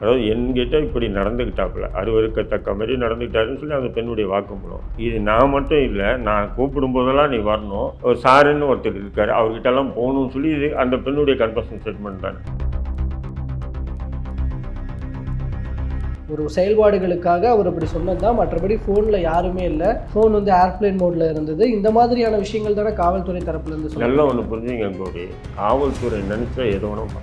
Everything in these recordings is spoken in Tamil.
அதாவது என்கிட்ட இப்படி நடந்துக்கிட்டாப்புல. அருவருக்கத்தக்க மாதிரி நடந்துக்கிட்டாருன்னு சொல்லி அந்த பெண்ணுடைய வாக்குமூலம் இது நான் மட்டும் இல்லை நான் கூப்பிடும் போதெல்லாம் நீ வரணும். ஒரு சாருன்னு ஒருத்தர் இருக்காரு அவர்கிட்டலாம் போகணும்னு சொல்லி இது அந்த பெண்ணுடைய கன்ஃபர்ஷன் ஸ்டேட்மெண்ட் தானே. ஒரு செயல்பாடுகளுக்காக அவர் அப்படி சொன்னது தான். மற்றபடி ஃபோனில் யாருமே இல்லை. ஃபோன் வந்து ஏர்ப்ளேன் மோடில் இருந்தது. இந்த மாதிரியான விஷயங்கள் தானே காவல்துறை தரப்புலேருந்து நல்லா ஒன்று புரிஞ்சுங்க கோடி காவல்துறை நினைச்சா எது வேணும்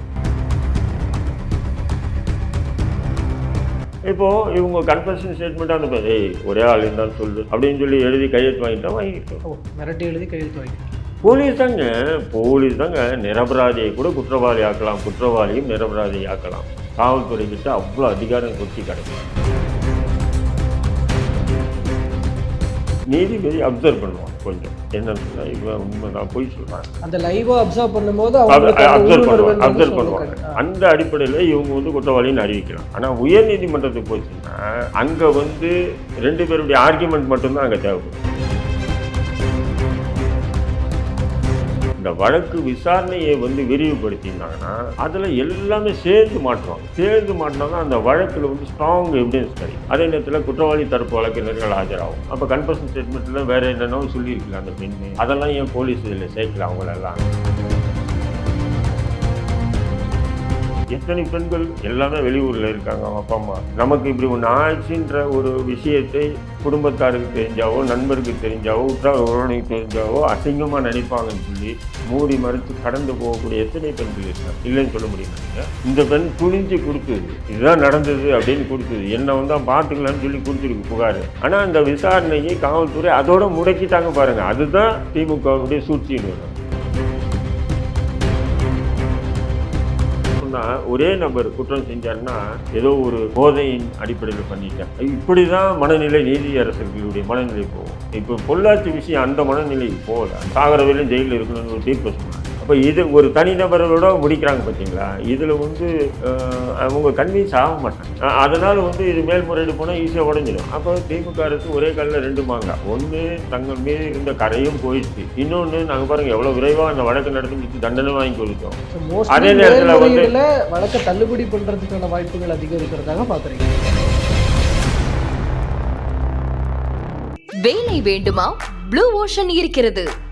பண்ணலாம். இப்போ இவங்க கன்ஃபர்ஷன் ஸ்டேட்மெண்ட் அந்த ஏய் ஒரே ஆள் இருந்தாலும் சொல்லு அப்படின்னு சொல்லி எழுதி கையெழுத்து வாங்கிட்டா வாங்கிட்டோம். மிரட்டி எழுதி கையெழுத்து வாங்கி போலீஸ் தாங்க போலீஸ் தாங்க நிரபராதியை கூட குற்றவாளி ஆக்கலாம் குற்றவாளியும் நிரபராதி ஆக்கலாம் காவல்துறை கிட்ட அவ்வளோ அதிகாரம் கொட்டி கிடக்கும் நீதிபதி அப்சர்வ் பண்ணுவான் கொஞ்சம். என்ன சொன்னா இவன் உண்மை நான் போய் சொல்கிறேன் அந்த லைவாக அப்சர்வ் பண்ணும்போது அப்சர்வ் பண்ணுவாங்க என்னன்னு அப்சர்வ். பண்ணுவாங்க. அந்த அடிப்படையில் இவங்க வந்து குற்றவாளின்னு அறிவிக்கலாம் ஆனால் உயர் நீதிமன்றத்துக்கு போச்சுன்னா அங்கே வந்து ரெண்டு பேருடைய ஆர்கியூமெண்ட் மட்டும்தான் அங்கே தேவைப்படும். இந்த வழக்கு விசாரணையை வந்து விரிவுபடுத்தினாங்கன்னா அதில் எல்லாமே சேர்ந்து மாட்டுவாங்க சேர்ந்து மாட்டினா அந்த வழக்கில் வந்து ஸ்ட்ராங் எவிடன்ஸ் கிடைக்கும். அதே நேரத்தில் குற்றவாளி தரப்பு வழக்கினர்கள் ஆஜராகும். அப்போ கன்ஃபர்ஷன் ஸ்டேட்மெண்ட்டில் வேறு என்னென்னோ சொல்லியிருக்கலாம் அந்த பெண்ணு. அதெல்லாம் ஏன் போலீஸ் இதில் சேர்க்கல அவங்களெல்லாம்? எத்தனை பெண்கள் எல்லாமே வெளியூரில் இருக்காங்க அவங்க அப்பா அம்மா. நமக்கு இப்படி ஒன்று ஆயிடுச்சுன்ற ஒரு விஷயத்தை குடும்பத்தாருக்கு தெரிஞ்சாவோ நண்பருக்கு தெரிஞ்சாவோ உற்றார் உறவினருக்கு தெரிஞ்சாவோ அசிங்கமாக நினைப்பாங்கன்னு சொல்லி மூடி மறைத்து கடந்து போகக்கூடிய எத்தனை பெண்கள் இருக்காங்க? இல்லைன்னு சொல்ல முடியும் இந்த பெண் துணிஞ்சு கொடுத்தது. இதுதான் நடந்தது அப்படின்னு கொடுத்தது. என்ன வந்து பார்த்துக்கலாம்னு சொல்லி கொடுத்துருக்கு புகார். ஆனால் அந்த விசாரணையை காவல்துறை அதோட முடக்கிட்டாங்க பாருங்கள் அதுதான் திமுகவுடைய சூழ்ச்சின்னு ஒரே நபர் குற்றம் செஞ்சாருன்னா ஏதோ ஒரு போதையின் அடிப்படையில் பண்ணிட்டேன் இப்படி தான் மனநிலை நீதியரசர்களுடைய மனநிலை போகும். இப்போ பொள்ளாச்சி விஷயம் அந்த மனநிலை போகல. சாகர ஜெயிலில் இருக்கணும்னு ஒரு தீர்ப்பு சொன்னாங்க. அப்போ இது ஒரு தனிநபரோட முடிக்கிறாங்க பார்த்தீங்களா இதில் வந்து அவங்க கன்வின்ஸ் ஆக மாட்டாங்க. அதனால வந்து இது மேல்முறையீடு போனால் ஈஸியாக உடஞ்சிடும். அப்போ திமுக அரசு ஒரே கல்லில் ரெண்டு மாங்க. ஒன்று தங்கள் மீது இருந்த கரையும் போயிடுச்சு. இன்னொன்று நாங்கள் பாருங்கள் எவ்வளோ விரைவாக அந்த வழக்கு நடத்தி முடிச்சு தண்டனை வாங்கி கொடுத்தோம். அதே நேரத்துல வந்து- வழக்கை தள்ளுபடி பண்றதுக்கான வாய்ப்புகள் அதிகம் இருக்கிறதாக பாக்குறீங்க வேலை வேண்டுமா? ப்ளூ ஓஷன் இருக்கிறது.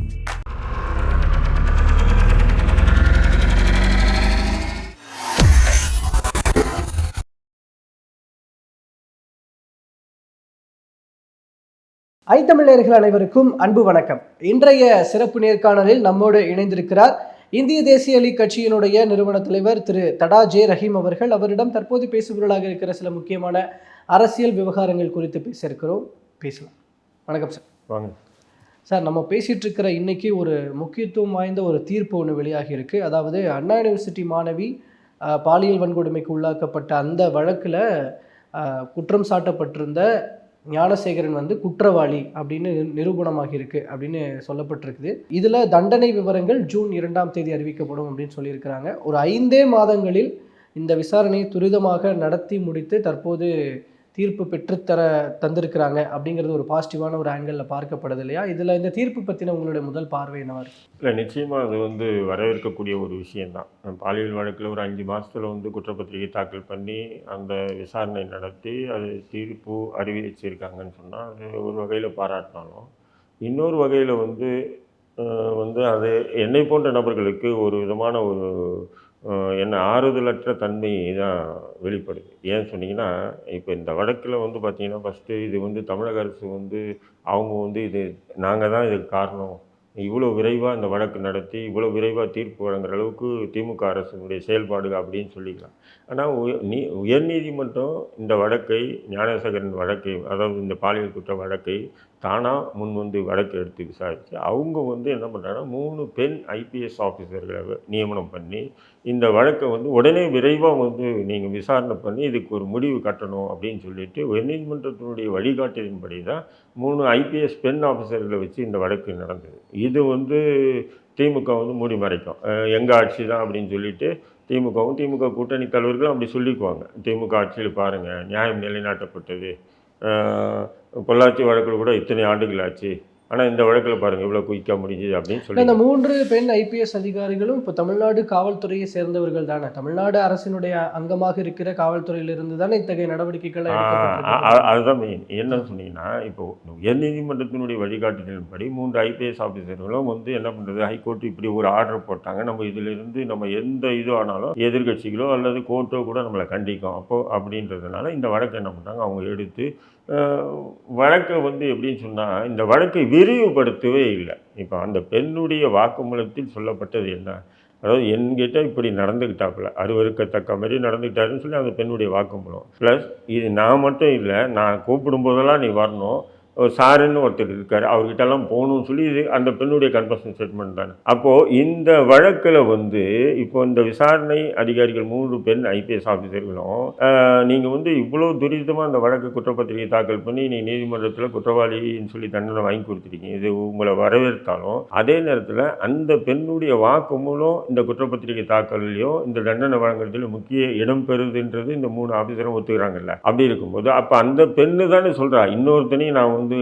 ஐத்தமிழர்கள் அனைவருக்கும் அன்பு வணக்கம். இன்றைய சிறப்பு நேர்காணலில் நம்மோடு இணைந்திருக்கிறார் இந்திய தேசிய லீக் கட்சியினுடைய நிறுவன தலைவர் திரு தடா ஜே ரஹீம் அவர்கள். அவரிடம் தற்போது பேசுபொருளாக இருக்கிற சில முக்கியமான அரசியல் விவகாரங்கள் குறித்து பேச இருக்கிறோம் பேசலாம். வணக்கம் சார். வாங்க. சார் நம்ம பேசிட்டு இருக்கிற இன்னைக்கு ஒரு முக்கியத்துவம் வாய்ந்த ஒரு தீர்ப்பு ஒன்று வெளியாகி இருக்கு. அதாவது அண்ணா யூனிவர்சிட்டி மாணவி பாலியல் வன்கொடுமைக்கு உள்ளாக்கப்பட்ட அந்த வழக்கில் குற்றம் சாட்டப்பட்டிருந்த ஞானசேகரன் வந்து குற்றவாளி அப்படின்னு நிரு- இருக்கு அப்படின்னு சொல்லப்பட்டிருக்குது. இதில் தண்டனை விவரங்கள் ஜூன் இரண்டாம் தேதி அறிவிக்கப்படும் அப்படின்னு சொல்லியிருக்கிறாங்க. ஒரு ஐந்தே மாதங்களில் இந்த விசாரணையை துரிதமாக நடத்தி முடித்து தற்போது தீர்ப்பு பெற்றுத்தர தந்திருக்கிறாங்க அப்படிங்கிறது ஒரு பாசிட்டிவான ஒரு ஆங்கிளில் பார்க்கப்படுது இல்லையா? இதில் இந்த தீர்ப்பு பற்றின உங்களுடைய முதல் பார்வை என்னவா இல்லை நிச்சயமாக அது வந்து வரவேற்கக்கூடிய ஒரு விஷயந்தான் பாலியல் வழக்கில் ஒரு அஞ்சு மாதத்தில் வந்து குற்றப்பத்திரிகை தாக்கல் பண்ணி அந்த விசாரணை நடத்தி அது தீர்ப்பு அறிவிச்சிருக்காங்கன்னு சொன்னால் அது ஒரு வகையில் பாராட்டினாலும் இன்னொரு வகையில் வந்து வந்து அது என்னை போன்ற நபர்களுக்கு ஒரு விதமான ஒரு என்ன ஆறுதலற்ற தன்மை தான் வெளிப்படுது. ஏன் சொன்னீங்கன்னா இப்போ இந்த வழக்கில் வந்து பார்த்திங்கன்னா ஃபஸ்ட்டு இது வந்து தமிழக அரசு வந்து அவங்க வந்து இது நாங்கள் தான் இதுக்கு காரணம். இவ்வளோ விரைவாக இந்த வழக்கு நடத்தி இவ்வளோ விரைவாக தீர்ப்பு வழங்குற அளவுக்கு திமுக அரசினுடைய செயல்பாடு அப்படின்னு சொல்லிக்கலாம். ஆனால் நீ உயர்நீதிமன்றம் இந்த வழக்கை ஞானசேகரன் வழக்கை அதாவது இந்த பாலியல் குற்ற வழக்கை தானாக முன் வந்து வழக்கு எடுத்து விசாரித்து அவங்க வந்து என்ன பண்ணுறாங்கன்னா மூணு பெண் ஐபிஎஸ் ஆஃபீஸர்களை நியமனம் பண்ணி இந்த வழக்கை வந்து உடனே விரைவாக வந்து நீங்கள் விசாரணை பண்ணி இதுக்கு ஒரு முடிவு கட்டணும் அப்படின்னு சொல்லிட்டு உயர்நீதிமன்றத்தினுடைய வழிகாட்டியின்படி தான் மூணு ஐபிஎஸ் பெண் ஆஃபீஸர்களை வச்சு இந்த வழக்கு நடந்தது. இது வந்து திமுக வந்து மூடி மறைக்கும் எங்கள் ஆட்சி தான் அப்படின்னு சொல்லிட்டு திமுகவும் திமுக கூட்டணி தலைவர்களும் அப்படி சொல்லிக்குவாங்க. திமுக ஆட்சியில் பாருங்கள் நியாயம் நிலைநாட்டப்பட்டது. பொள்ளாச்சி வழக்கில் கூட இத்தனை ஆண்டுகள் ஆச்சு. ஆனால் இந்த வழக்கில் பாருங்கள் இவ்வளோ குயிக்காக முடிஞ்சுது அப்படின்னு சொல்லி இந்த மூன்று பெண் ஐபிஎஸ் அதிகாரிகளும் இப்போ தமிழ்நாடு காவல்துறையை சேர்ந்தவர்கள் தானே. தமிழ்நாடு அரசினுடைய அங்கமாக இருக்கிற காவல்துறையிலிருந்து தானே இத்தகைய நடவடிக்கைகள் அதுதான் மெயின் என்னன்னு சொன்னீங்கன்னா இப்போ உயர்நீதிமன்றத்தினுடைய வழிகாட்டுதலின்படி மூன்று ஐபிஎஸ் ஆஃபீஸர்களும் வந்து என்ன பண்ணுறது ஹைகோர்ட் இப்படி ஒரு ஆர்டர் போட்டாங்க. நம்ம இதிலிருந்து நம்ம எந்த இது ஆனாலும் எதிர்க்கட்சிகளோ அல்லது கோர்ட்டோ கூட நம்மளை கண்டிக்கும். அப்போ அப்படின்றதுனால இந்த வழக்கை என்ன பண்ணாங்க அவங்க எடுத்து வழக்கை வந்து எப்படின்னு சொன்னால் இந்த வழக்கை விரிவுபடுத்தவே இல்லை. இப்போ அந்த பெண்ணுடைய வாக்குமூலத்தில் சொல்லப்பட்டது என்ன? அதாவது என்கிட்ட இப்படி நடந்துக்கிட்டாப்புல அருவருக்கத்தக்க மாதிரி நடந்துக்கிட்டாருன்னு சொல்லி அந்த பெண்ணுடைய வாக்குமூலம். ப்ளஸ் இது நான் மட்டும் இல்லை நான் கூப்பிடும்போதெல்லாம் நீ வரணும். ஒரு சாருன்னு ஒருத்தர் இருக்கார். அவர்கிட்டலாம் போகணும்னு சொல்லி இது அந்த பெண்ணுடைய கன்ஃபர்ஷன் ஸ்டேட்மெண்ட் தானே. அப்போது இந்த வழக்கில் வந்து இப்போ இந்த விசாரணை அதிகாரிகள் மூன்று பெண் ஐபிஎஸ் ஆஃபீஸர்களும் நீங்கள் வந்து இவ்வளோ துரிதமாக அந்த வழக்கு குற்றப்பத்திரிகை தாக்கல் பண்ணி நீ நீதிமன்றத்தில் குற்றவாளின்னு சொல்லி தண்டனை வாங்கி கொடுத்துருக்கீங்க இது உங்களை வரவேற்றாலும் அதே நேரத்தில் அந்த பெண்ணுடைய வாக்குமூலம் இந்த குற்றப்பத்திரிகை தாக்கல்லையும் இந்த தண்டனை வழங்குறதுல முக்கிய இடம் பெறுதுன்றது இந்த மூணு ஆஃபீஸரும் ஒத்துக்கிறாங்கல்ல. அப்படி இருக்கும்போது அப்போ அந்த பெண்ணு தானே சொல்கிறா இன்னொருத்தனையும் நான் வந்து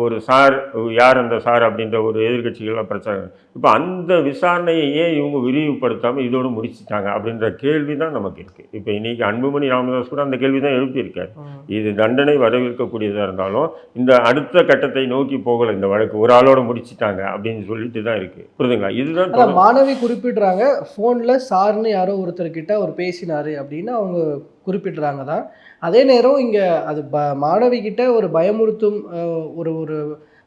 ஒரு சார் யார் அந்த சார் அப்படின்ற ஒரு எதிர்க்கட்சிகள்லாம் பிரச்சனை இப்போ அந்த விசாரணையை ஏன் இவங்க விரிவுபடுத்தாமல் இதோடு முடிச்சிட்டாங்க அப்படின்ற கேள்வி தான் நமக்கு இருக்குது இப்போ இன்னைக்கு அன்புமணி ராமதாஸ் கூட அந்த கேள்வி தான் எழுப்பியிருக்காரு. இது தண்டனை வரவேற்கக்கூடியதாக இருந்தாலும் இந்த அடுத்த கட்டத்தை நோக்கி போகலை இந்த வழக்கு ஒரு ஆளோட முடிச்சிட்டாங்க அப்படின்னு சொல்லிட்டு தான் இருக்குது புரியுதுங்களா? இதுதான். மாணவி குறிப்பிடுறாங்க ஃபோனில் சார்னு யாரோ ஒருத்தர்கிட்ட அவர் பேசினாரு அப்படின்னு அவங்க குறிப்பிடுறாங்க தான் அதே நேரம் இங்கே அது ப மாணவிகிட்ட ஒரு பயமுறுத்தும் ஒரு ஒரு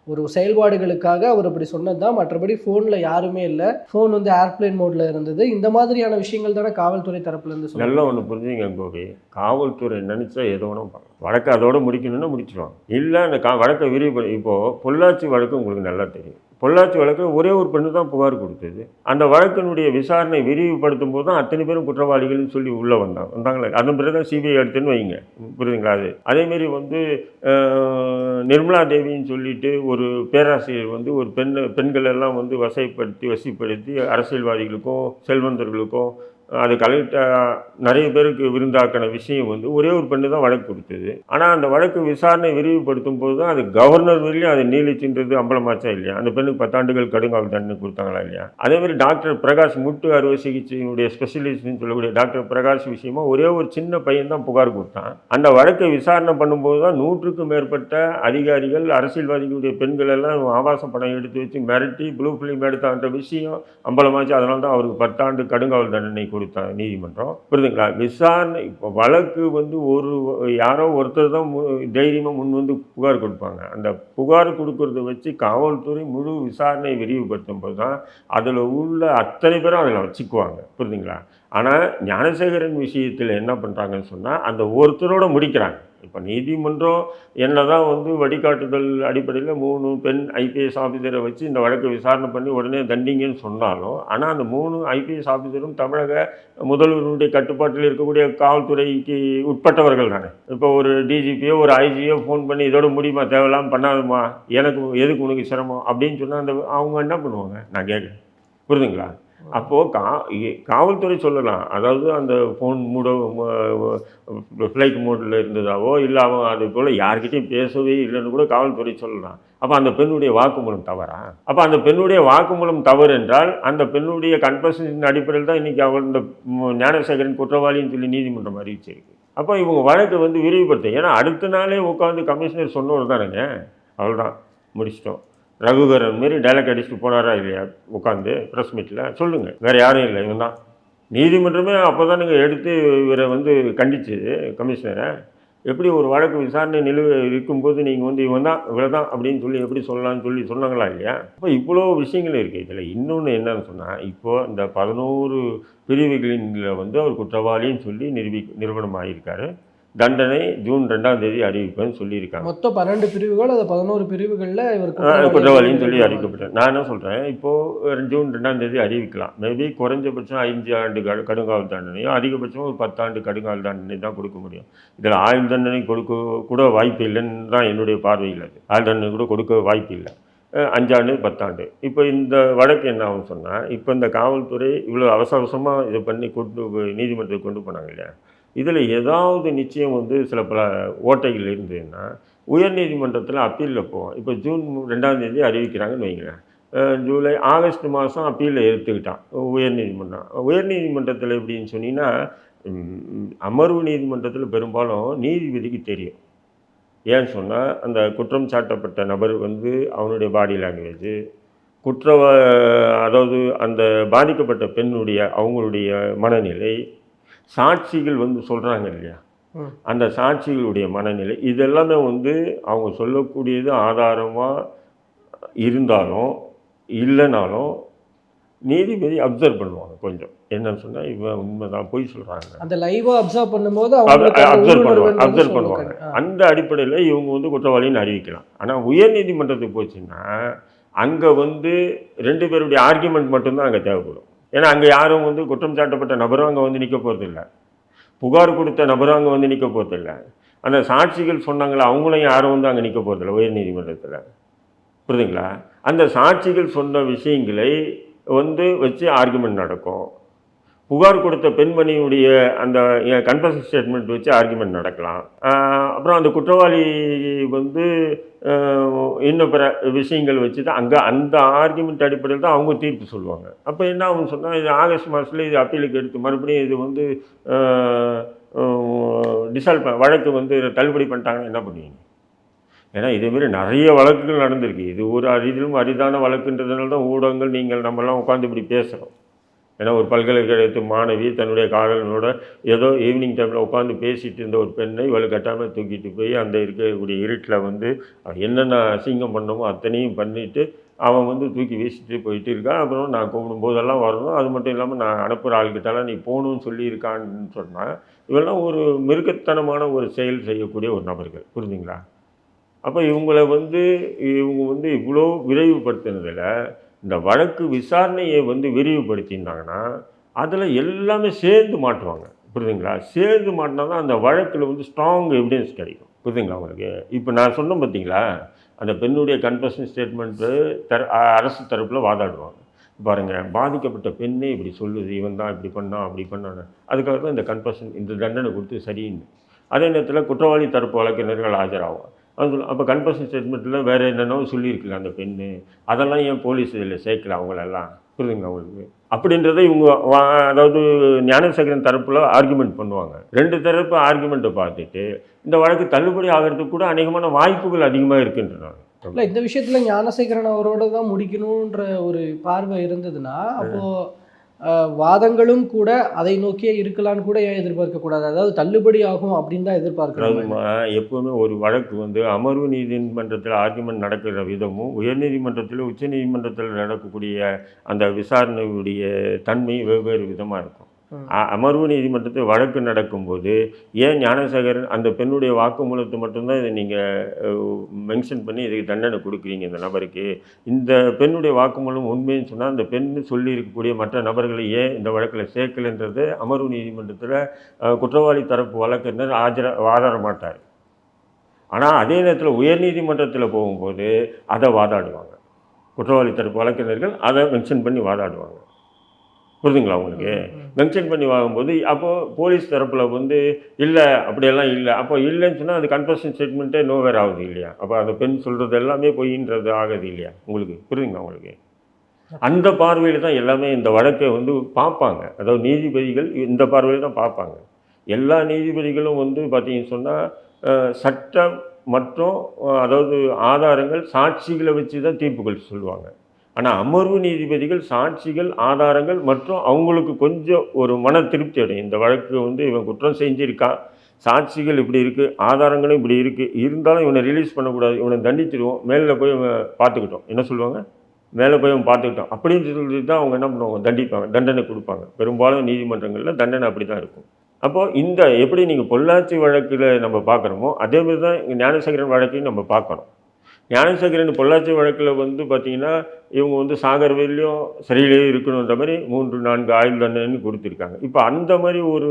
ஒரு செயல்பாடுகளுக்காக அவர் அப்படி சொன்னது தான் மற்றபடி ஃபோனில் யாருமே இல்லை. ஃபோன் வந்து ஏர்ப்ளைன் மோடில் இருந்தது. இந்த மாதிரியான விஷயங்கள் தானே காவல்துறை தரப்புலேருந்து சொல்லுங்க நல்லா ஒன்று புரிஞ்சுங்க கோபி. காவல்துறை நினச்சா ஏதோ ஒன்று பண்ணலாம் வழக்கை அதோட முடிக்கணும்னா முடிச்சிடுவாங்க இல்லை அந்த கா வழக்கை விரிவு இப்போது பொள்ளாச்சி வழக்கு உங்களுக்கு நல்லா தெரியும். பொள்ளாச்சி வழக்கு ஒரே ஒரு பெண்ணு தான் புகார் கொடுத்தது. அந்த வழக்கினுடைய விசாரணை விரிவுபடுத்தும் போது தான் அத்தனை பேரும் குற்றவாளிகள்னு சொல்லி உள்ளே வந்தாங்க வந்தாங்களே. அதன் பிறகு தான் சிபிஐ எடுத்துன்னு வைங்க. புரியுதுங்களா? அது. அதேமாரி வந்து நிர்மலா தேவின்னு சொல்லிட்டு ஒரு பேராசிரியர் வந்து ஒரு பெண் பெண்கள் எல்லாம் வந்து வசைப்படுத்தி வசிப்படுத்தி அரசியல்வாதிகளுக்கும் செல்வந்தர்களுக்கும் அது கலெக்ட நிறைய பேருக்கு விருந்தாக்கின விஷயம் வந்து ஒரே ஒரு பெண்ணு தான் வழக்கு கொடுத்தது. ஆனால் அந்த வழக்கு விசாரணை விரிவுபடுத்தும் போது தான் அது கவர்னர் வரையிலும் அது நீளிச்சுன்றது அம்பலமாச்சா இல்லையா? அந்த பெண்ணுக்கு பத்தாண்டுகள் கடுங்காவல் தண்டனை கொடுத்தாங்களா இல்லையா? அதே மாதிரி டாக்டர் பிரகாஷ் முட்டு அறுவை சிகிச்சையினுடைய ஸ்பெஷலிஸ்ட்னு சொல்லக்கூடிய டாக்டர் பிரகாஷ் விஷயமா ஒரே ஒரு சின்ன பையன் தான் புகார் கொடுத்தான். அந்த வழக்கை விசாரணை பண்ணும்போது தான் நூற்றுக்கும் மேற்பட்ட அதிகாரிகள் அரசியல்வாதிகளுடைய பெண்கள் எல்லாம் ஆபாச படம் எடுத்து வச்சு மிரட்டி ப்ளூ ஃபிலிம் எடுத்தான்ற விஷயம் அம்பலமாச்சு. அதனால தான் அவருக்கு பத்தாண்டு கடுங்காவல் தண்டனை கொடுத்த நீதிமன்றம். புரியுதுங்களா? விசாரணை இப்போ வழக்கு வந்து ஒரு யாரோ ஒருத்தர் தான் தைரியமாக முன் வந்து புகார் கொடுப்பாங்க. அந்த புகார் கொடுக்கறத வச்சு காவல்துறை முழு விசாரணையை விரிவுபடுத்தும் போது தான் அதில் உள்ள அத்தனை பேரும் அதில் வச்சுக்குவாங்க. புரியுதுங்களா? ஆனால் ஞானசேகரன் விஷயத்தில் என்ன பண்ணுறாங்கன்னு சொன்னால் அந்த ஒருத்தரோட முடிக்கிறாங்க. இப்போ நீதிமன்றம் என்ன தான் வந்து வழிகாட்டுதல் அடிப்படையில் மூணு பெண் ஐபிஎஸ் ஆஃபீஸரை வச்சு இந்த வழக்கை விசாரணை பண்ணி உடனே தண்டிங்கன்னு சொன்னாலும் ஆனால் அந்த மூணு ஐபிஎஸ் ஆஃபீஸரும் தமிழக முதல்வருடைய கட்டுப்பாட்டில் இருக்கக்கூடிய காவல்துறைக்கு உட்பட்டவர்கள் தானே. இப்போ ஒரு டிஜிபியோ ஒரு ஐஜியோ ஃபோன் பண்ணி இதோட முடியுமா தேவையில்லாமல் பண்ணாதுமா எனக்கு எதுக்கு உனக்கு சிரமம் அப்படின்னு சொன்னால் அந்த அவங்க என்ன பண்ணுவாங்க? நான் கேட்குறேன். புரிதுங்களா? அப்போது கா காவல்துறை சொல்லலாம். அதாவது அந்த ஃபோன் மூட ஃப்ளைட் மோடில் இருந்ததாவோ இல்லை அவன் அது போல் யார்கிட்டையும் பேசவே இல்லைன்னு கூட காவல்துறை சொல்லலாம். அப்போ அந்த பெண்ணுடைய வாக்குமூலம் தவறா? அப்போ அந்த பெண்ணுடைய வாக்குமூலம் தவறு என்றால் அந்த பெண்ணுடைய கன்ஃபர்ஷன் அடிப்படையில் தான் இன்றைக்கி அவள் இந்த ஞானசேகரன் குற்றவாளின்னு சொல்லி நீதிமன்றம் அறிவிச்சிருக்கு அப்போ இவங்க வழக்கை வந்து விரிவுபடுத்த ஏன்னா அடுத்த நாளே உட்காந்து கமிஷனர் சொன்னவர் தானேங்க அவ்வளோதான் முடிச்சிட்டோம். ரகுகரன் மாரி டைலாக் அடிச்சுட்டு போனாரா இல்லையா? உட்காந்து ப்ரெஸ் மீட்டில் சொல்லுங்கள் வேறு யாரும் இல்லை இவன் தான். நீதிமன்றமே அப்போ தான் நீங்கள் எடுத்து இவரை வந்து கண்டிச்சு கமிஷனரை எப்படி ஒரு வழக்கு விசாரணை நிலுவை இருக்கும்போது நீங்கள் வந்து இவன் தான் இவ்வளோ தான் அப்படின்னு சொல்லி எப்படி சொல்லலாம்னு சொல்லி சொன்னாங்களா இல்லையா? இப்போ இவ்வளோ விஷயங்கள் இருக்குது இதில் இன்னொன்று என்னன்னு சொன்னால் இப்போது இந்த பதினோரு பிரிவுகளில் வந்து அவர் குற்றவாளின்னு சொல்லி நிரூபி நிறுவனம் ஆகியிருக்காரு தண்டனை ஜூன் ரெண்டாம் தேதி அறிவிப்பேன்னு சொல்லியிருக்காங்க. மொத்தம் பன்னெண்டு பிரிவுகள் அது பதினோரு பிரிவுகளில் இவர் குற்றவாளின்னு சொல்லி அறிவிக்கப்பட்டேன் நான் என்ன சொல்கிறேன் இப்போது ஜூன் ரெண்டாம் தேதி அறிவிக்கலாம். மேபி குறைஞ்சபட்சம் ஐந்து ஆண்டு கடு கடுங்காவல் தண்டனையும் அதிகபட்சம் ஒரு பத்தாண்டு கடுங்காவல் தண்டனை தான் கொடுக்க முடியும். இதில் ஆயுள் தண்டனை கொடுக்க கூட வாய்ப்பு இல்லைன்னு தான் என்னுடைய பார்வையில் அது. ஆயுள் தண்டனை கூட கொடுக்க வாய்ப்பு இல்லை. அஞ்சாண்டு பத்தாண்டு இப்போ இந்த வழக்கு என்ன ஆகும் சொன்னால் இப்போ இந்த காவல்துறை இவ்வளோ அவசர அவசரமாக இதை பண்ணி கொண்டு நீதிமன்றத்துக்கு கொண்டு போனாங்க இல்லையா? இதில் ஏதாவது நிச்சயம் வந்து சில பல ஓட்டைகள் இருந்ததுன்னா உயர்நீதிமன்றத்தில் அப்பீலில் போவோம். இப்போ ஜூன் ரெண்டாம் தேதி அறிவிக்கிறாங்கன்னு வைங்களேன். ஜூலை ஆகஸ்ட் மாதம் அப்பீலில் எடுத்துக்கிட்டான் உயர்நீதிமன்றம் உயர்நீதிமன்றத்தில் எப்படின்னு சொன்னீங்கன்னா அமர்வு நீதிமன்றத்தில் பெரும்பாலும் நீதிபதிக்கு தெரியும். ஏன்னு சொன்னால் அந்த குற்றம் சாட்டப்பட்ட நபர் வந்து அவனுடைய பாடி லாங்குவேஜ் குற்ற அதாவது அந்த பாதிக்கப்பட்ட பெண்ணுடைய அவங்களுடைய மனநிலை சாட்சிகள் வந்து சொல்கிறாங்க இல்லையா. அந்த சாட்சிகளுடைய மனநிலை இதெல்லாமே வந்து அவங்க சொல்லக்கூடியது ஆதாரமாக இருந்தாலும் இல்லைனாலும் நீதிபதி அப்சர்வ் பண்ணுவாங்க கொஞ்சம் என்னன்னு சொன்னால் இவன் உண்மைதான் பொய் சொல்கிறாங்க அந்த லைவா அப்சர்வ் பண்ணும்போது அப்சர்வ் பண்ணுவாங்க அப்சர்வ். பண்ணுவாங்க. அந்த அடிப்படையில் இவங்க வந்து குற்றவாளின்னு அறிவிக்கலாம் ஆனால் உயர்நீதிமன்றத்துக்கு போச்சுன்னா அங்கே வந்து ரெண்டு பேருடைய ஆர்கியூமெண்ட் மட்டும்தான் அங்கே தேவைப்படும் ஏன்னா அங்கே யாரும் வந்து குற்றம் சாட்டப்பட்ட நபரும் அங்கே வந்து நிற்க போகிறதில்ல புகார் கொடுத்த நபரும் அங்கே வந்து நிற்க போகிறதில்ல அந்த சாட்சிகள் சொன்னாங்களே அவங்களும் யாரும் வந்து அங்கே நிற்க போகிறதில்ல உயர்நீதிமன்றத்தில். புரியுதுங்களா? அந்த சாட்சிகள் சொன்ன விஷயங்களை வந்து வச்சு ஆர்குமெண்ட் நடக்கும். புகார் கொடுத்த பெண்மணியுடைய அந்த கன்ஃபர்ஷன் ஸ்டேட்மெண்ட் வச்சு ஆர்குமெண்ட் நடக்கலாம். அப்புறம் அந்த குற்றவாளி வந்து இன்னும் பிற விஷயங்கள் வச்சு தான் அங்கே அந்த ஆர்குமெண்ட் அடிப்படையில் தான் அவங்க தீர்ப்பு சொல்லுவாங்க. அப்போ என்ன அவங்க சொன்னால் இது ஆகஸ்ட் மாதத்தில் இது அப்பீலுக்கு எடுத்து மறுபடியும் இது வந்து டிசால்வ் வழக்கு வந்து தள்ளுபடி பண்ணிட்டாங்கன்னா என்ன பண்ணுவீங்க? ஏன்னா இதேமாரி நிறைய வழக்குகள் நடந்திருக்கு. இது ஒரு அரிதிலும் அரிதான வழக்குன்றதுனால தான் ஊடகங்கள் நீங்கள் நம்மலாம் உட்காந்து இப்படி பேசுகிறோம் ஏன்னா ஒரு பல்கலைக்கழகத்து மாணவி தன்னுடைய காதலனோட ஏதோ ஈவினிங் டைமில் உட்காந்து பேசிகிட்டு இருந்த ஒரு பெண்ணை வலுக்கட்டாமல் தூக்கிட்டு போய் அந்த இருக்கக்கூடிய இருட்டில் வந்து என்னென்ன அசிங்கம் பண்ணமோ அத்தனையும் பண்ணிவிட்டு அவன் வந்து தூக்கி வீசிட்டு போயிட்டு இருக்கான் அப்புறம் நான் கூப்பிடும் போதெல்லாம் வரணும். அது மட்டும் இல்லாமல் நான் அனுப்புகிற ஆள்கிட்டலாம் நீ போகணும்னு சொல்லியிருக்கான்னு சொன்னால் இவெல்லாம் ஒரு மிருகத்தனமான ஒரு செயல் செய்யக்கூடிய ஒரு நபர்கள். புரிஞ்சுங்களா? அப்போ இவங்களை வந்து இவங்க வந்து இவ்வளோ விரைவுபடுத்தினதில் இந்த வழக்கு விசாரணையை வந்து விரிவுபடுத்தியிருந்தாங்கன்னா அதில் எல்லாமே சேர்ந்து மாட்டுவாங்க. புரியுதுங்களா? சேர்ந்து மாட்டினா தான் அந்த வழக்கில் வந்து ஸ்ட்ராங் எவிடன்ஸ் கிடைக்கும். புரியுதுங்களா உங்களுக்கு? இப்போ நான் சொன்னேன் பார்த்தீங்களா அந்த பெண்ணுடைய கன்ஃபர்ஷன் ஸ்டேட்மெண்ட்டு தர அரசு தரப்பில் வாதாடுவாங்க. பாருங்கள் பாதிக்கப்பட்ட பெண்ணே இப்படி சொல்லுது இவன் தான் இப்படி பண்ணான் அப்படி பண்ணான்னு. அதுக்காக தான் இந்த கன்ஃபர்ஷன் இந்த தண்டனை கொடுத்து சரின்னு. அதே நேரத்தில் குற்றவாளி தரப்பு வழக்கினர்கள் ஆஜராகும் அது அப்போ கன்ஃபர்ஷன் ஸ்டேட்மெண்ட்டில் வேறு என்னென்னவோ சொல்லியிருக்குல்ல அந்த பெண்ணு. அதெல்லாம் ஏன் போலீஸ் இதில் சேர்க்கல அவங்களெல்லாம்? புரியுதுங்க அவங்களுக்கு அப்படின்றத இவங்க வா- அதாவது ஞானசேகரன் தரப்பில் ஆர்குமெண்ட் பண்ணுவாங்க. ரெண்டு தரப்பு ஆர்குமெண்ட்டை பார்த்துட்டு இந்த வழக்கு தள்ளுபடி ஆகிறதுக்கு கூட அநேகமான வாய்ப்புகள் அதிகமாக இருக்குன்றாங்க இல்லை இந்த விஷயத்தில் ஞானசேகரன் அவரோட தான் முடிக்கணுன்ற ஒரு பார்வை இருந்ததுன்னா அப்போது வாதங்களும் கூட அதை நோக்கியே இருக்கலாம்னு கூட ஏன் எதிர்பார்க்கக்கூடாது அதாவது தள்ளுபடி ஆகும் அப்படின்னு தான் அதாவது எதிர்பார்க்கணும் எப்போவுமே ஒரு வழக்கு வந்து அமர்வு நீதிமன்றத்தில் ஆர்குமெண்ட் நடக்கிற விதமும் உயர்நீதிமன்றத்தில் உச்சநீதிமன்றத்தில் நடக்கக்கூடிய அந்த விசாரணையுடைய தன்மை வெவ்வேறு விதமாக இருக்கும். அமர்வு நீதிமன்றத்தில் வழக்கு நடக்கும்போது ஏன் ஞானசேகரன் அந்த பெண்ணுடைய வாக்குமூலத்தை மட்டும்தான் இதை நீங்கள் மென்ஷன் பண்ணி இதுக்கு தண்டனை கொடுக்குறீங்க இந்த நபருக்கு? இந்த பெண்ணுடைய வாக்குமூலம் உண்மைன்னு சொன்னால் அந்த பெண் சொல்லியிருக்கக்கூடிய மற்ற நபர்களை ஏன் இந்த வழக்கில் சேர்க்கலைன்றது அமர்வு நீதிமன்றத்தில் குற்றவாளி தரப்பு வழக்கறிஞர் ஆஜர வாதாட மாட்டார் ஆனால் அதே நேரத்தில் உயர்நீதிமன்றத்தில் போகும்போது அதை வாதாடுவாங்க. குற்றவாளி தரப்பு வழக்கறிஞர்கள் அதை மென்ஷன் பண்ணி வாதாடுவாங்க. புரிதுங்களா உங்களுக்கு? மென்ஷன் பண்ணி வாங்கும்போது அப்போ போலீஸ் தரப்பில் வந்து இல்லை அப்படியெல்லாம் இல்லை. அப்போ இல்லைன்னு சொன்னால் அது கன்ஃபர்ஷன் ஸ்டேட்மெண்ட்டே நோவேர் ஆகுது இல்லையா? அப்போ அந்த பெண் சொல்கிறது எல்லாமே பொய்ன்றது ஆகுது இல்லையா? உங்களுக்கு புரியுதுங்களா உங்களுக்கு? அந்த பார்வையில் தான் எல்லாமே இந்த வழக்கை வந்து பார்ப்பாங்க. அதாவது நீதிபதிகள் இந்த பார்வையில் தான் பார்ப்பாங்க. எல்லா நீதிபதிகளும் வந்து பார்த்தீங்கன்னு சொன்னால் சட்டம் மற்றும் அதாவது ஆதாரங்கள் சாட்சிகளை வச்சு தான் தீர்ப்புகள் சொல்லுவாங்க. ஆனால் அமர்வு நீதிபதிகள் சாட்சிகள் ஆதாரங்கள் மற்றும் அவங்களுக்கு கொஞ்சம் ஒரு மன திருப்தி அடையும். இந்த வழக்கு வந்து இவன் குற்றம் செஞ்சிருக்கான் சாட்சிகள் இப்படி இருக்குது ஆதாரங்களும் இப்படி இருக்குது இருந்தாலும் இவனை ரிலீஸ் பண்ணக்கூடாது. இவனை தண்டிச்சிடுவோம் மேலே போய் பார்த்துக்கிட்டோம். என்ன சொல்லுவாங்க? மேலே போய் அவன் பார்த்துக்கிட்டோம். அப்படின்னு சொல்லிட்டு தான் அவங்க என்ன பண்ணுவாங்க? தண்டிப்பாங்க. தண்டனை கொடுப்பாங்க. பெரும்பாலும் நீதிமன்றங்களில் தண்டனை அப்படி தான் இருக்கும். அப்போது இந்த எப்படி நீங்கள் பொள்ளாச்சி வழக்கில் நம்ம பார்க்குறோமோ அதே மாதிரி தான் இங்கே ஞானசேகரன் வழக்கையும் நம்ம பார்க்கணும். ஞானசேகரன் பொள்ளாச்சி வழக்கில் வந்து பார்த்திங்கன்னா இவங்க வந்து சாகர்வேலையும் வரையிலையும் சிறையிலே இருக்கணுன்ற மாதிரி மூன்று நான்கு ஆயுள் தண்டனை கொடுத்துருக்காங்க. இப்போ அந்த மாதிரி ஒரு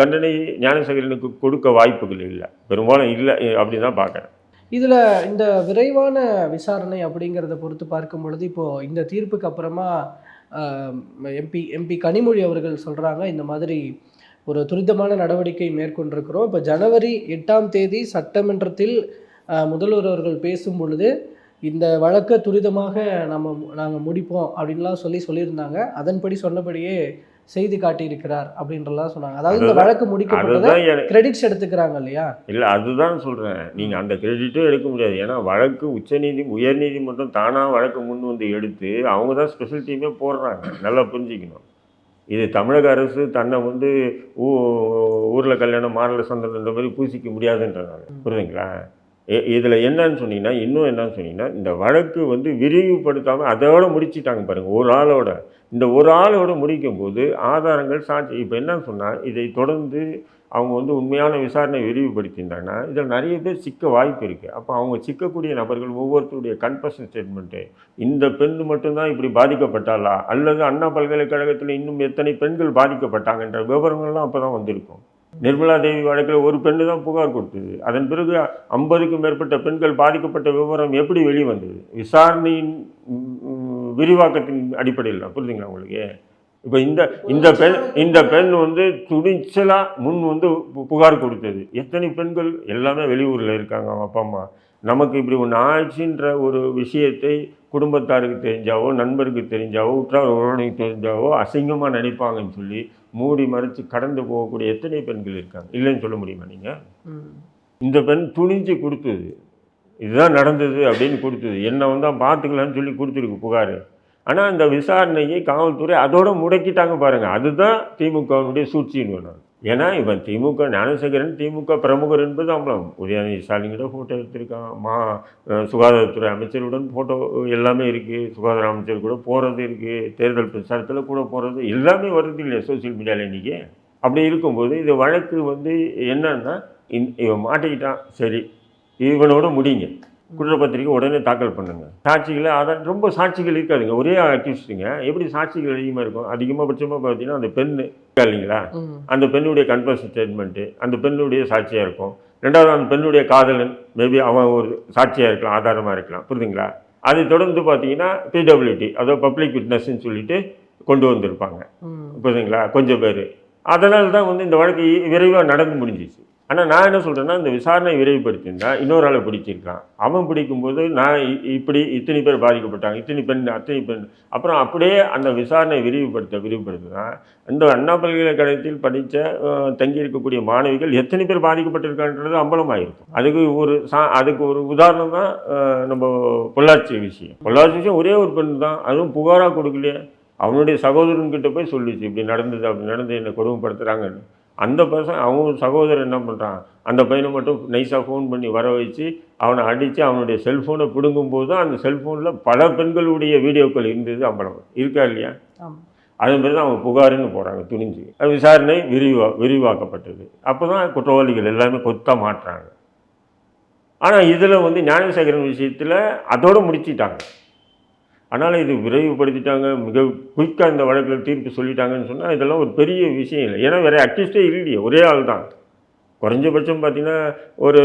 தண்டனை ஞானசேகரனுக்கு கொடுக்க வாய்ப்புகள் இல்லை. பெரும்பாலும் இல்லை அப்படி தான் பார்க்குறேன் இதில் இந்த விரைவான விசாரணை அப்படிங்கிறத பொறுத்து பார்க்கும் பொழுது இப்போது இந்த தீர்ப்புக்கு அப்புறமா எம்பி எம்பி கனிமொழி அவர்கள் சொல்கிறாங்க இந்த மாதிரி ஒரு துரிதமான நடவடிக்கை மேற்கொண்டிருக்கிறோம். இப்போ ஜனவரி எட்டாம் தேதி சட்டமன்றத்தில் முதல்வர் அவர்கள் பேசும் பொழுது இந்த வழக்கை துரிதமாக நம்ம நாங்கள் முடிப்போம் அப்படின்லாம் சொல்லி சொல்லியிருந்தாங்க. அதன்படி சொன்னபடியே செய்து காட்டியிருக்கிறார் அப்படின்றலாம் சொன்னாங்க. அதாவது இந்த வழக்கு முடிக்கப்பட்டதை கிரெடிட்ஸ் எடுத்துக்கிறாங்க இல்லையா? இல்லை அதுதான் சொல்கிறேன் நீங்கள் அந்த கிரெடிட்டும் எடுக்க முடியாது. ஏன்னா வழக்கு உச்சநீதி உயர்நீதிமன்றம் தானாக வழக்கு முன் வந்து எடுத்து அவங்க தான் ஸ்பெஷல் டீமே போடுறாங்க. நல்லா புரிஞ்சுக்கணும். இது தமிழக அரசு தன்னை வந்து ஊ ஊரில் கல்யாணம் மாடல சந்தனன்ற மாதிரி பூசிக்க முடியாதுன்றாங்க புரியுதுங்களா? இதில் என்னன்னு சொன்னீங்கன்னா இன்னும் என்னன்னு சொன்னீங்கன்னா இந்த வழக்கு வந்து விரிவுபடுத்தாமல் அதோடு முடிச்சிட்டாங்க பாருங்கள் ஒரு ஆளோட. இந்த ஒரு ஆளோட முடிக்கும் போது ஆதாரங்கள் சாட்சி இப்போ என்னன்னு சொன்னால் இதை தொடர்ந்து அவங்க வந்து உண்மையான விசாரணை விரிவுபடுத்தியிருந்தாங்கன்னா இதில் நிறைய பேர் சிக்க வாய்ப்பு இருக்குது அப்போ அவங்க சிக்கக்கூடிய நபர்கள் ஒவ்வொருத்தருடைய கன்ஃபஷன் ஸ்டேட்மெண்ட்டு இந்த பெண் மட்டும்தான் இப்படி பாதிக்கப்பட்டாளா? அல்லது அண்ணா பல்கலைக்கழகத்தில் இன்னும் எத்தனை பெண்கள் பாதிக்கப்பட்டாங்கன்ற விவரங்கள்லாம் அப்போ தான் வந்திருக்கும். நிர்மலா தேவி வழக்கில் ஒரு பெண்ணு தான் புகார் கொடுத்தது. அதன் பிறகு ஐம்பதுக்கும் மேற்பட்ட பெண்கள் பாதிக்கப்பட்ட விவரம் எப்படி வெளிவந்தது விசாரணையின் விரிவாக்கத்தின் அடிப்படையில் தான். புரியுதுங்களா உங்களுக்கு? இப்போ இந்த இந்த பெண் இந்த பெண் வந்து துணிச்சலாக முன் வந்து புகார் கொடுத்தது. எத்தனை பெண்கள் எல்லாமே வெளியூரில் இருக்காங்க அவங்க அப்பா அம்மா. நமக்கு இப்படி ஒன்று ஆயிடுச்சுன்ற ஒரு விஷயத்தை குடும்பத்தாருக்கு தெரிஞ்சாவோ நண்பருக்கு தெரிஞ்சாவோ உற்றார் உறவினருக்கு தெரிஞ்சாவோ அசிங்கமாக நினைப்பாங்கன்னு சொல்லி மூடி மறைச்சு கடந்து போகக்கூடிய எத்தனை பெண்கள் இருக்காங்க? இல்லைன்னு சொல்ல முடியுமா நீங்கள். இந்த பெண் துணிஞ்சு கொடுத்தது. இதுதான் நடந்தது அப்படின்னு கொடுத்தது. என்னை வந்து பார்த்துக்கலான்னு சொல்லி கொடுத்துருக்கு புகார். ஆனால் அந்த விசாரணையை காவல்துறை அதோட முடக்கிட்டாங்க பாருங்கள் அதுதான் திமுகவினுடைய சூழ்ச்சின்னு வேணும் ஏன்னா இவன் திமுக ஞானசேகரன் திமுக பிரமுகர் என்பது அவங்களும் உதயநிதி ஸ்டாலினோட ஃபோட்டோ எடுத்திருக்கான். மா சுகாதாரத்துறை அமைச்சருடன் ஃபோட்டோ எல்லாமே இருக்குது சுகாதார அமைச்சர் கூட போகிறது இருக்குது தேர்தல் பிரச்சாரத்தில் கூட போகிறது எல்லாமே வருது இல்லையா சோசியல் மீடியாவில் இன்றைக்கி அப்படி இருக்கும்போது இது வழக்கு வந்து என்னன்னா இன்- இவன் மாட்டிக்கிட்டான். சரி இவனோட முடிங்க. குற்றப்பத்திரிக்கை உடனே தாக்கல் பண்ணுங்க. சாட்சிகளை அதான் ரொம்ப சாட்சிகள் இருக்காதுங்க. ஒரே அக்யூஸ்டுங்க எப்படி சாட்சிகள் அதிகமாக இருக்கும்? அதிகமாக பட்சமாக பார்த்தீங்கன்னா அந்த பெண்ணு. இல்லைங்களா. அந்த பெண்ணுடைய கன்ஃபர்ஷன் ஸ்டேட்மெண்ட்டு அந்த பெண்ணுடைய சாட்சியாக இருக்கும். ரெண்டாவது அந்த பெண்ணுடைய காதலன் மேபி அவன் ஒரு சாட்சியாக இருக்கலாம் ஆதாரமாக இருக்கலாம். புரியுதுங்களா? அதை தொடர்ந்து பார்த்தீங்கன்னா பிடபிள்யூடி அதாவது பப்ளிக் விட்னஸ்ன்னு சொல்லிட்டு கொண்டு வந்திருப்பாங்க. புரியுதுங்களா? கொஞ்சம் பேர். அதனால தான் வந்து இந்த வழக்கு விரைவாக நடந்து முடிஞ்சிச்சு. ஆனால் நான் என்ன சொல்கிறேன்னா இந்த விசாரணை விரைவுபடுத்தியிருந்தா இன்னொரு ஆளை பிடிச்சிருக்கான் அவன் பிடிக்கும்போது நான் இ- இப்படி இத்தனை பேர் பாதிக்கப்பட்டாங்க இத்தனை பெண் அத்தனை பெண். அப்புறம் அப்படியே அந்த விசாரணை விரிவுபடுத்த விரிவுபடுத்தினா இந்த அண்ணா பல்கலைக்கழகத்தில் படித்த தங்கி இருக்கக்கூடிய மாணவிகள் எத்தனை பேர் பாதிக்கப்பட்டிருக்கான்றது அம்பலமாயிருக்கும். அதுக்கு ஒரு சா அதுக்கு ஒரு உதாரணம் தான் நம்ம பொள்ளாச்சி விஷயம். பொள்ளாச்சி விஷயம் ஒரே ஒரு பெண் தான் அதுவும் புகாராக கொடுக்கலையே. அவனுடைய சகோதரன்கிட்ட போய் சொல்லிச்சு இப்படி நடந்தது அப்படி நடந்து என்னை கொடுமைப்படுத்துகிறாங்கன்னு அந்த பசங்க அவன் சகோதரன் என்ன பண்ணுறான் அந்த பையனை மட்டும் நைஸாக ஃபோன் பண்ணி வர வச்சு அவனை அடித்து அவனுடைய செல்ஃபோனை பிடுங்கும்போது தான் அந்த செல்ஃபோனில் பல பெண்களுடைய வீடியோக்கள் இருந்தது அம்பலம். இருக்கா இல்லையா? ஆமா. அதன் பிறகு அவங்க புகாருன்னு போகிறாங்க துணிஞ்சு. அது விசாரணை விரிவா விரிவாக்கப்பட்டது. அப்போ தான் குற்றவாளிகள் எல்லாமே கொத்தா மாட்டுறாங்க. ஆனால் இதில் வந்து ஞானசேகரன் விஷயத்தில் அதோடு முடிச்சிட்டாங்க. ஆனால் இது விரைவுபடுத்திட்டாங்க. மிக குயிக்காக இந்த வழக்கில் தீர்ப்பு சொல்லிட்டாங்கன்னு சொன்னால் இதெல்லாம் ஒரு பெரிய விஷயம் இல்லை. ஏன்னா வேறு அக்யூஸ்டே இல்லையே. ஒரே ஆள் தான். குறைஞ்சபட்சம் பார்த்தீங்கன்னா ஒரு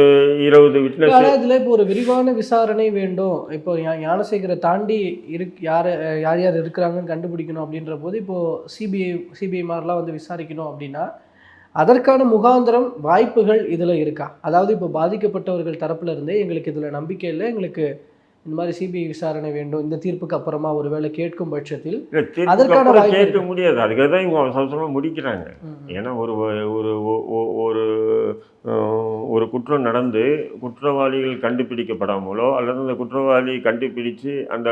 இருபது விட்னஸ் இதில் இப்போ ஒரு விரிவான விசாரணை வேண்டும். இப்போ ஞானசேகரை தாண்டி இருக் யார் யார் யார் இருக்கிறாங்கன்னு கண்டுபிடிக்கணும் அப்படின்ற போது இப்போ சிபிஐ சிபிஐ மாதிரிலாம் வந்து விசாரிக்கணும் அப்படின்னா அதற்கான முகாந்திரம் வாய்ப்புகள் இதில் இருக்கா? அதாவது இப்போ பாதிக்கப்பட்டவர்கள் தரப்புல இருந்தே எங்களுக்கு இதில் நம்பிக்கை இல்லை. எங்களுக்கு இந்த மாதிரி சிபிஐ விசாரணை வேண்டும். இந்த தீர்ப்புக்கு அப்புறமா ஒருவேளை கேட்கும் பட்சத்தில் அதற்கான கேட்க. முடியாது. அதுக்காக தான் இவங்க அவசர அவசரமாக முடிக்கிறாங்க. ஏன்னா ஒரு ஒரு ஒரு ஒரு குற்றம் நடந்து குற்றவாளிகள் கண்டுபிடிக்கப்படாமலோ அல்லது அந்த குற்றவாளி கண்டுபிடிச்சு அந்த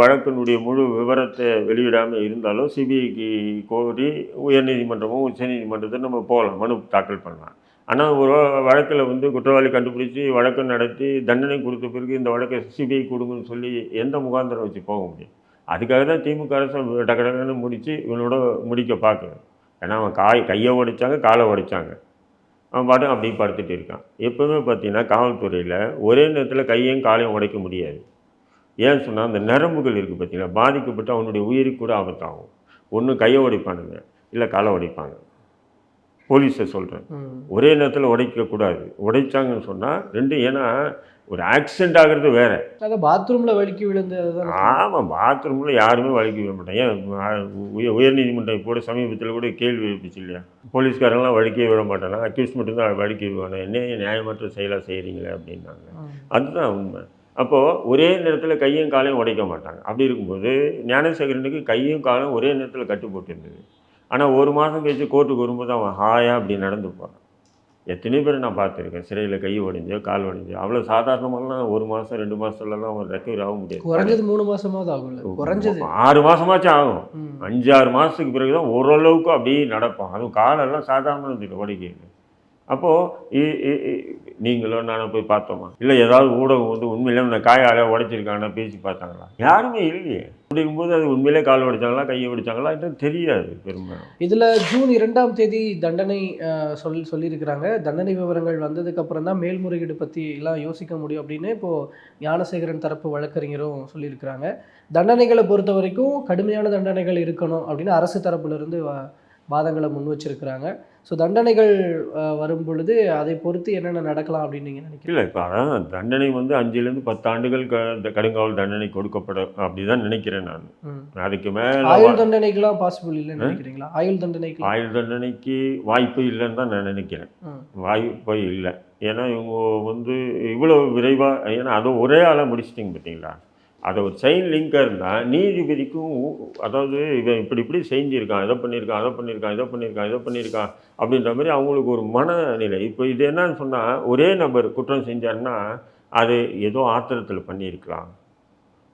வழக்கினுடைய முழு விவரத்தை வெளியிடாமல் இருந்தாலோ சிபிஐக்கு கோரி உயர்நீதிமன்றமும் உச்சநீதிமன்றத்தை நம்ம போகலாம். மனு தாக்கல் பண்ணலாம். ஆனால் ஒரு வழக்கில் வந்து குற்றவாளி கண்டுபிடிச்சி வழக்கு நடத்தி தண்டனை கொடுத்த பிறகு இந்த வழக்கை சிபிஐ கொடுங்கன்னு சொல்லி எந்த முகாந்திரம் வச்சு போக முடியும்? அதுக்காக தான் திமுக அரசு டக்கடக்கன்னு முடித்து இவனோட முடிக்க பார்க்குது. ஏன்னா அவன் காய் கையை உடைச்சாங்க காலை உடைச்சாங்க. அவன் பாட்டு அப்படி படுத்துட்டு இருக்கான். எப்போவுமே பார்த்தீங்கன்னா காவல்துறையில் ஒரே நேரத்தில் கையையும் காலையும் உடைக்க முடியாது. ஏன்னு சொன்னால் அந்த நரம்புகள் இருக்குது பார்த்தீங்கன்னா பாதிக்கப்பட்டு அவனுடைய உயிருக்கு கூட ஆபத்தாகும். ஒன்று கையை உடைப்பானுங்க இல்லை காலை உடைப்பாங்க. போலீஸை சொல்கிறேன் ஒரே நேரத்தில் உடைக்கக்கூடாது உடைச்சாங்கன்னு சொன்னால் ரெண்டு ஏன்னா ஒரு ஆக்சிடென்ட் ஆகிறது வேற. பாத்ரூம்ல வழுக்கி விழுந்தது ஆமாம் பாத்ரூமில் யாருமே வழுக்கி விட மாட்டாங்க. ஏன் உயர்நீதிமன்றம் இப்போ சமீபத்தில் கூட கேள்வி எழுப்பிச்சு இல்லையா? போலீஸ்காரங்களாம் வழுக்கவே விட மாட்டானா அக்யூஸ் மட்டும்தான் வழுக்கி விடுவாங்க என்ன நியாயமற்ற செயலாக செய்கிறீங்களே அப்படின்னாங்க. அதுதான் உண்மை. அப்போது ஒரே நேரத்தில் கையும் காலையும் உடைக்க மாட்டாங்க. அப்படி இருக்கும்போது ஞானசேகரனுக்கு கையும் காலும் ஒரே நேரத்தில் கட்டு போட்டிருந்தது ஆனால் ஒரு மாதம் கழிச்சு கோர்ட்டுக்கு வரும்போது அவன் ஹாயா அப்படி நடந்து போகிறான் எத்தனையோ பேர் நான் பார்த்துருக்கேன். சிறையில் கை உடைஞ்சோ கால் உடைஞ்சோ அவ்வளோ சாதாரணமாலாம் ஒரு மாதம் ரெண்டு மாதத்துலலாம் அவன் ரெக்கவர் ஆக முடியாது. குறைஞ்சது மூணு மாசமாவது ஆகும்ல. குறைஞ்சது. ஆறு மாதமாச்சும் ஆகும். அஞ்சு ஆறு மாதத்துக்கு பிறகு தான் ஓரளவுக்கு அப்படியே நடப்பான். அதுவும் காலெல்லாம் சாதாரண இது உடைக்கிறது அப்போது நீங்களும் நானும் போய் பார்த்தோமா? இல்லை ஏதாவது ஊடகம் வந்து உண்மையிலே இந்த காயால உடைச்சிருக்காங்கன்னா பேசி பார்த்தாங்களா? யாருமே இல்லையே. அப்படி அது உண்மையிலே கால் உடைச்சாங்களா கையை உடைச்சாங்களா என்று தெரியாது பெரும்பாலும். இதில் ஜூன் இரண்டாம் தேதி தண்டனை சொல் சொல்லியிருக்கிறாங்க. தண்டனை விவரங்கள் வந்ததுக்கப்புறம் தான் மேல்முறையீடு பற்றி எல்லாம் யோசிக்க முடியும் அப்படின்னு இப்போது ஞானசேகரன் தரப்பு வழக்கறிஞரும் சொல்லியிருக்கிறாங்க. தண்டனைகளை பொறுத்த வரைக்கும் கடுமையான தண்டனைகள் இருக்கணும் அப்படின்னு அரசு தரப்புலேருந்து வா- வாதங்களை முன் வச்சிருக்கிறாங்க. ஸோ தண்டனைகள் வரும் பொழுது அதை பொறுத்து என்னென்ன நடக்கலாம் அப்படின்னு நீங்க நினைக்கிறீங்க? இல்லை இப்போ அதான் தண்டனை வந்து அஞ்சுலேருந்து பத்து ஆண்டுகள் க கடுங்காவல் தண்டனை கொடுக்கப்படும் அப்படி தான் நினைக்கிறேன் நான். அதுக்கு மேலே ஆயுள் தண்டனைக்கெல்லாம் பாசிபிள் இல்லைன்னு நினைக்கிறீங்களா? ஆயுள் தண்டனைக்கு. ஆயுள் தண்டனைக்கு வாய்ப்பு இல்லைன்னு தான் நான் நினைக்கிறேன். வாய்ப்பே இல்லை. ஏன்னா இவங்க வந்து இவ்வளோ விரைவாக ஏன்னா அதை ஒரே ஆளாக முடிச்சிட்டிங்க பார்த்தீங்களா? அதை ஒரு செயின் லிங்காக இருந்தால் நீதிபதிக்கும் அதாவது இவன் இப்படி இப்படி செஞ்சுருக்கான் இதை பண்ணியிருக்கான் அதை பண்ணியிருக்கான் இதை பண்ணியிருக்கான் இதை பண்ணியிருக்கான் அப்படின்ற மாதிரி அவங்களுக்கு ஒரு மனநிலை. இப்போ இது என்னன்னு சொன்னால் ஒரே நபர் குற்றம் செஞ்சார்னா அது ஏதோ ஆத்திரத்தில் பண்ணியிருக்கலாம்.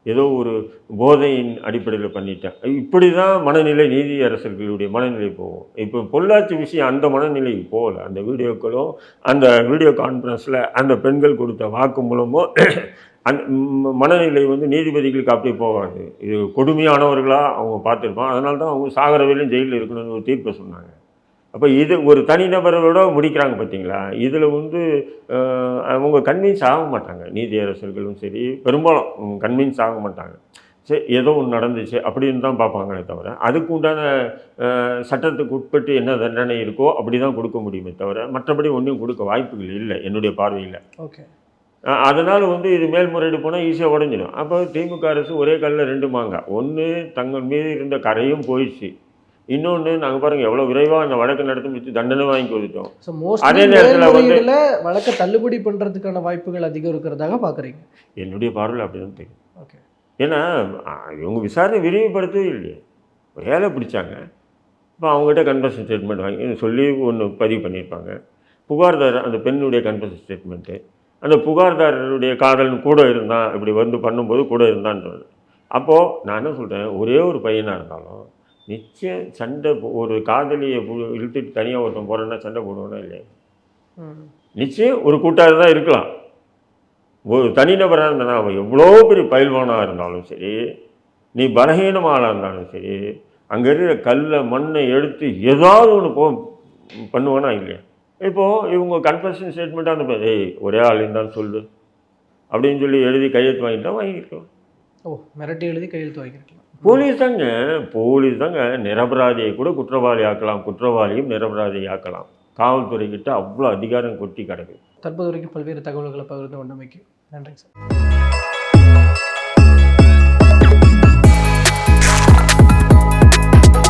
ஏதோ ஒரு போதையின் அடிப்படையில் பண்ணிட்டேன் இப்படி தான் மனநிலை நீதி அரசர்களுடைய மனநிலை போகும். இப்போ பொள்ளாச்சி விஷயம் அந்த மனநிலைக்கு போகல. அந்த வீடியோக்களும் அந்த வீடியோ கான்ஃபரன்ஸில் அந்த பெண்கள் கொடுத்த வாக்கு மூலமோ அந் மனநிலை வந்து நீதிபதிகளுக்கு அப்படி போகாது. இது கொடுமையானவர்களாக அவங்க பார்த்துருப்பான் அதனால தான் அவங்க சாகர வரையிலும் ஜெயிலில் இருக்கணும்னு ஒரு தீர்ப்பை சொன்னாங்க. அப்போ இது ஒரு தனிநபரோட முடிக்கிறாங்க பார்த்தீங்களா? இதில் வந்து அவங்க கன்வின்ஸ் ஆக மாட்டாங்க. நீதியரசர்களும் சரி பெரும்பாலும் கன்வின்ஸ் ஆக மாட்டாங்க. சரி ஏதோ ஒன்று நடந்துச்சு அப்படின்னு தான் பார்ப்பாங்களே தவிர அதுக்கு உண்டான சட்டத்துக்கு உட்பட்டு என்ன தண்டனை இருக்கோ அப்படி தான் கொடுக்க முடியுமே தவிர மற்றபடி ஒன்றும் கொடுக்க வாய்ப்புகள் இல்லை என்னுடைய பார்வையில். ஓகே. அதனால் வந்து இது மேல்முறையீடு போனால் ஈஸியாக உடஞ்சிடும். அப்போ திமுக அரசு ஒரே கல்லில் ரெண்டு மாங்காய் ஒன்று தங்கள் மீது இருந்த கரையும் போயிடுச்சு. இன்னொன்று நாங்கள் பாருங்கள் எவ்வளோ விரைவாக அந்த வழக்கு நடத்தி வச்சு தண்டனை வாங்கி கொடுத்துட்டோம். அதே நேரத்துல வந்து- வழக்கை தள்ளுபடி பண்றதுக்கான வாய்ப்புகள் அதிகம் இருக்கிறதாக பாக்குறீங்க. என்னுடைய பார்வையில் அப்படி தான் தெரியும். ஓகே ஏன்னா இவங்க விசாரணை விரிவுபடுத்தவே இல்லையே. ஏழை பிடிச்சாங்க. இப்போ அவங்ககிட்ட கன்ஃபர்ஷன் ஸ்டேட்மெண்ட் வாங்கி சொல்லி ஒன்று பதிவு பண்ணியிருப்பாங்க. புகார்தாரர் அந்த பெண்ணுடைய கன்ஃபர்ஷன் ஸ்டேட்மெண்ட்டு அந்த புகார்தாரருடைய காதல் கூட இருந்தான் இப்படி வந்து பண்ணும்போது கூட இருந்தான்றது அப்போது நான் என்ன சொல்கிறேன் ஒரே ஒரு பையனாக இருந்தாலும் நிச்சயம் சண்டை ஒரு காதலியை இழுத்துட்டு தனியாக ஒருத்தன் போகிறேன்னா சண்டை போடுவானா இல்லையா. நிச்சயம் ஒரு கூட்டாக தான் இருக்கலாம். ஒரு தனிநபராக இருந்தானா அவன் எவ்வளோ பெரிய பயில்வானாக இருந்தாலும் சரி நீ பலகீனமானாக இருந்தாலும் சரி அங்கே இருக்கிற கல்லை மண்ணை எடுத்து ஏதாவது ஒன்று போ பண்ணுவானா இல்லையா? இப்போது இவங்க கன்ஃபர்ஷன் ஸ்டேட்மெண்ட்டாக அந்த ஏய் ஒரே ஆள் இருந்தாலும் சொல்லு அப்படின்னு சொல்லி எழுதி கையெழுத்து வாங்கிட்டா வாங்கிக்கலாம். ஓ மிரட்டி எழுதி கையெழுத்து வாங்கியிருக்கலாம் போலீஸ் தாங்க போலீஸ் தாங்க நிரபராதியை கூட குற்றவாளி ஆக்கலாம் குற்றவாளியும் நிரபராதி ஆக்கலாம். காவல்துறை கிட்ட அவ்வளோ அதிகாரம் கொட்டி கிடக்கு. தற்போது வரைக்கும் பல்வேறு தகவல்களை பகிர்ந்து கொண்டமைக்கு நன்றிங்க சார்.